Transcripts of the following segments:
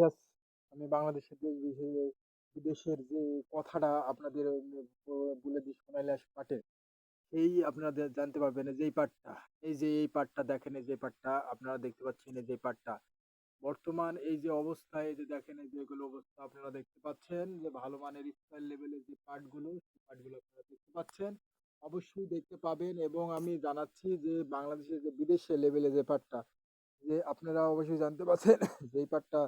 Yes আমি বাংলাদেশের দেশ বিদেশে- বিদেশের যে কথাটা আপনাদের বলে দিয়ে শোনাইলে আস পাটে, এই আপনারা জানতে পারবেন যে এই পাটটা, এই যে এই পাটটা দেখেন, এই যে পাটটা, আপনারা দেখতে পাচ্ছেন এই যে পাটটা। বর্তমান এই যে অবস্থায়, এই যে দেখেন, এই যে এগুলো অবস্থা আপনারা দেখতে পাচ্ছেন, যে ভালো মানের স্টাইল লেভেলের যে পাটগুলো, সেই পাটগুলো আপনারা দেখতে পাচ্ছেন। অবশ্যই দেখতে পাবেন এবং আমি জানাচ্ছি যে বাংলাদেশের যে বিদেশে লেভেলে যে পাটটা, যে আপনারা অবশ্যই জানতে পারছেন, যে এই পাটটা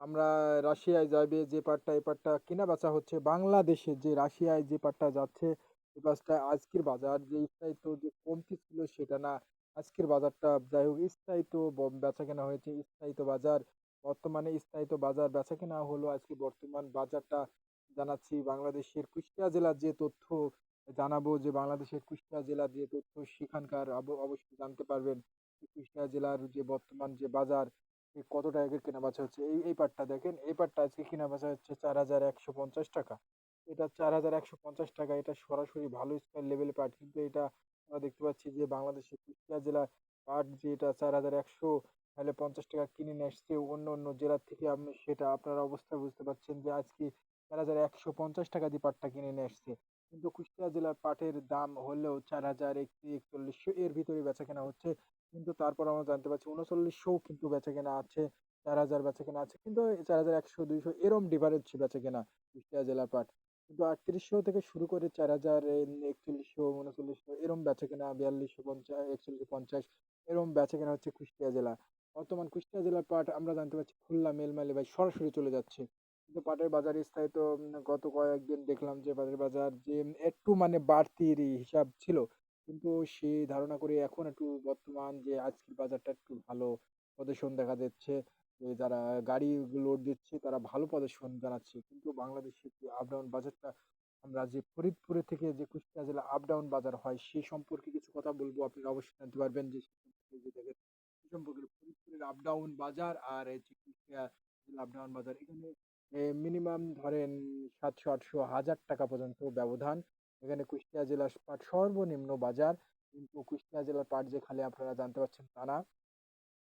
আমরা রাশিয়ায় যাবে, যে পাটটা, এই পাটটা কেনা বেচা হচ্ছে। বাংলাদেশে যে রাশিয়ায় যে পাটটা যাচ্ছে, এই পাটটা আজকের বাজার যে স্থায়িত্ব যে কমতি ছিল সেটা না। আজকের বাজারটা যাই হোক স্থায়িত্ব বেচা কেনা হয়েছে। স্থায়িত্ব বাজার, বর্তমানে স্থায়িত্ব বাজার বেচা কেনা হলো। আজকে বর্তমান বাজারটা জানাচ্ছি বাংলাদেশের কুষ্টিয়া জেলার যে তথ্য, জানাব যে বাংলাদেশের কুষ্টিয়া জেলার যে তথ্য, সেখানকার অবশ্যই জানতে পারবেন। কুষ্টিয়া জেলার যে বর্তমান যে বাজার এ কত টাকা কেনা বেচা হচ্ছে? এই এই পাটটা দেখেন, এই পাটটা আজকে কেনা বেচা হচ্ছে চার হাজার একশো পঞ্চাশ টাকা। এটা চার হাজার একশো পঞ্চাশ টাকা, এটা সরাসরি ভালো স্টাইল লেভেলে পাট, কিন্তু এটা আমরা দেখতে পাচ্ছি যে বাংলাদেশের কুষ্টিয়া জেলার পাট যে এটা চার হাজার একশো তাহলে পঞ্চাশ টাকা কিনে নিয়ে আসছে অন্য অন্য জেলার থেকে আপনি, সেটা আপনারা অবস্থা বুঝতে পারছেন যে আজকে চার হাজার একশো পঞ্চাশ টাকা দিয়ে পাটটা কিনে নিয়ে এসছে কিন্তু কুষ্টিয়া জেলার পাটের দাম হলেও চার হাজার একত্রিশ একচল্লিশশো এর ভিতরে বেচা কেনা হচ্ছে। কিন্তু তারপর আমরা জানতে পারছি উনচল্লিশশো কিন্তু বেচা কেনা আছে, চার হাজার বেচা কেনা আছে। কিন্তু চার হাজার একশো দুইশো এরম ডিফারেন্স বেচা কেনা কুষ্টিয়া জেলার পাট। কিন্তু আটত্রিশশো থেকে শুরু করে চার হাজার একচল্লিশশো উনচল্লিশশো এরম বেচা কেনা বিয়াল্লিশশো পঞ্চাশ একচল্লিশশো পঞ্চাশ এরম বেচা কেনা হচ্ছে কুষ্টিয়া জেলা। বর্তমান কুষ্টিয়া জেলার পাট আমরা জানতে পারছি খুলনা, মেলমালি ভাই সরাসরি চলে যাচ্ছে। পাটের বাজার স্থায়িত্ব গত কয়েকদিন দেখলাম যে পাটের বাজার যে একটু মানে বাড়তির হিসাব ছিল। কিন্তু সেই ধারণা করে এখন একটু বর্তমান যে আজকের বাজারটা একটু ভালো প্রদর্শন দেখা যাচ্ছে। যে যারা গাড়ি লোড দিচ্ছে তারা ভালো প্রদর্শন জানাচ্ছে। কিন্তু বাংলাদেশের যে আপ ডাউন বাজারটা, আমরা যে ফরিদপুরে থেকে যে কুষ্টিয়া জেলা আপ ডাউন বাজার হয় সেই সম্পর্কে কিছু কথা বলব। আপনারা অবশ্যই জানতে পারবেন যে সম্পর্কে ফরিদপুরের আপ ডাউন বাজার আর কুষ্টিয়া জেলা আপ ডাউন বাজার, এখানে মিনিমাম ধরেন সাতশো, আটশো, হাজার টাকা পর্যন্ত ব্যবধান। এখানে কুষ্টিয়া জেলার পাট সর্বনিম্ন বাজার, কিন্তু কুষ্টিয়া জেলার পাট যে খালি আপনারা জানতে পারছেন তা না।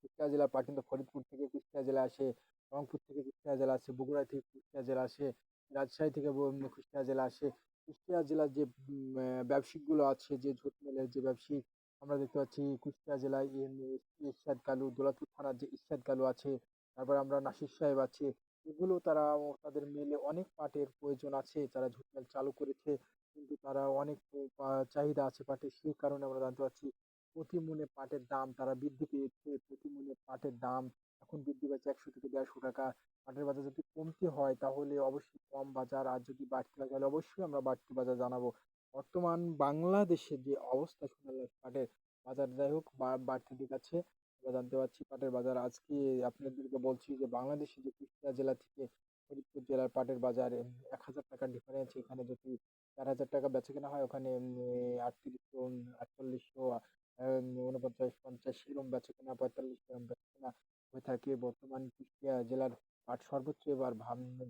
কুষ্টিয়া জেলার পাট কিন্তু ফরিদপুর থেকে কুষ্টিয়া জেলা আসে, রংপুর থেকে কুষ্টিয়া জেলা আসে, বগুড়া থেকে কুষ্টিয়া জেলা আসে, রাজশাহী থেকে কুষ্টিয়া জেলা আসে। কুষ্টিয়া জেলার যে ব্যবসায়িকগুলো আছে, যে ঝুট মেলের যে ব্যবসায়িক, আমরা দেখতে পাচ্ছি কুষ্টিয়া জেলায় ইরশাদ কালু, দৌলতপুর থানার যে ইরশাদ কালু আছে, তারপর আমরা নাসির সাহেব আছে এগুলো তারা তাদের মেলে অনেক পাটের প্রয়োজন আছে, তারা ঝুট চালু করেছে, কিন্তু তারা অনেক চাহিদা আছে পাটের সেই কারণে আমরা জানতে পারছি প্রতি মূলে পাটের দাম তারা বৃদ্ধি পেয়েছে। প্রতি মূলে পাটের দাম এখন বৃদ্ধি পাচ্ছে একশো থেকে দেড়শো টাকা। পাটের বাজার যদি কমতি হয় তাহলে অবশ্যই কম বাজার, আর যদি বাড়তি হয় তাহলে অবশ্যই আমরা বাড়তি বাজার জানাব। বর্তমান বাংলাদেশের যে অবস্থা সোনালী পাটের, বাজার যাই হোক বাড়তি দিক আছে আমরা জানতে পারছি পাটের বাজার। আজকে আপনাদেরকে বলছি যে বাংলাদেশে যে কুষ্টিয়া জেলা থেকে ফরিদপুর জেলার পাটের বাজার এক হাজার টাকার ডিফারেন্স এখানে যদি চার হাজার টাকা বেচে কেনা হয়, ওখানে আটত্রিশশো আটচল্লিশশো উনপঞ্চাশ পঞ্চাশ এরম বেচা কেনা, পঁয়তাল্লিশ এরম বেচা কেনা হয়ে থাকে। বর্তমান কুষ্টিয়া জেলার পাট সর্বোচ্চ এবার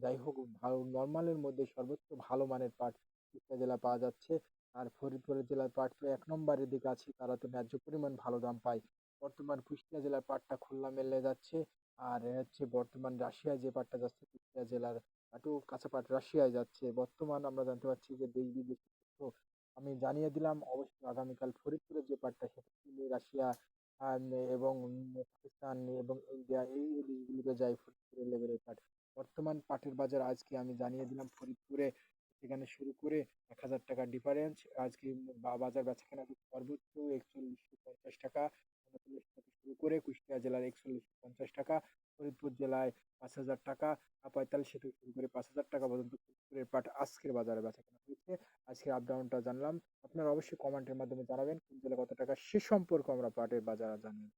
যাই হোক, ভালো নর্মালের মধ্যে সর্বোচ্চ ভালো মানের পাট কুষ্টিয়া জেলা পাওয়া যাচ্ছে। আর ফরিদপুর জেলার পাট তো এক নম্বরের দিকে আছে, তারা তো ন্যায্য পরিমাণ ভালো দাম পায়। বর্তমান কুষ্টিয়া জেলার পাটটা খুলনা মেলে যাচ্ছে। আর হচ্ছে বর্তমান রাশিয়ায় যে পাটটা যাচ্ছে, কুষ্টিয়া জেলার পাটও কাঁচা রাশিয়ায় যাচ্ছে। বর্তমান আমরা জানতে পারছি যে দেশ বিদেশি আমি জানিয়ে দিলাম। অবশ্যই আগামীকাল ফরিদপুরের যে পাটটা সেটা রাশিয়া এবং পাকিস্তান এবং ইন্ডিয়া এই দেশগুলোতে যায় ফরিদপুরের লেভেলের পাট। বর্তমান পাটের বাজার আজকে আমি জানিয়ে দিলাম ফরিদপুরে। সেখানে শুরু করে এক হাজার টাকার ডিফারেন্স আজকে বাজার বেচা কেনা সর্বোচ্চ একচল্লিশশো পঞ্চাশ টাকা। শুরু করে কুষ্টিয়া জেলার একচল্লিশশো পঞ্চাশ টাকা, ফরিদপুর জেলায় পাঁচ হাজার টাকা, আর পঁয়তাল্লিশশো থেকে শুরু করে পাঁচ হাজার টাকা পর্যন্ত ফরিদপুরের পাট আজকের বাজারে বেচা কেনা হয়েছে। আজকের আপ ডাউনটা জানলাম। আপনারা অবশ্যই কমেন্টের মাধ্যমে জানাবেন কোন জেলা কত টাকা, সে সম্পর্কে আমরা পাটের বাজার জানিয়ে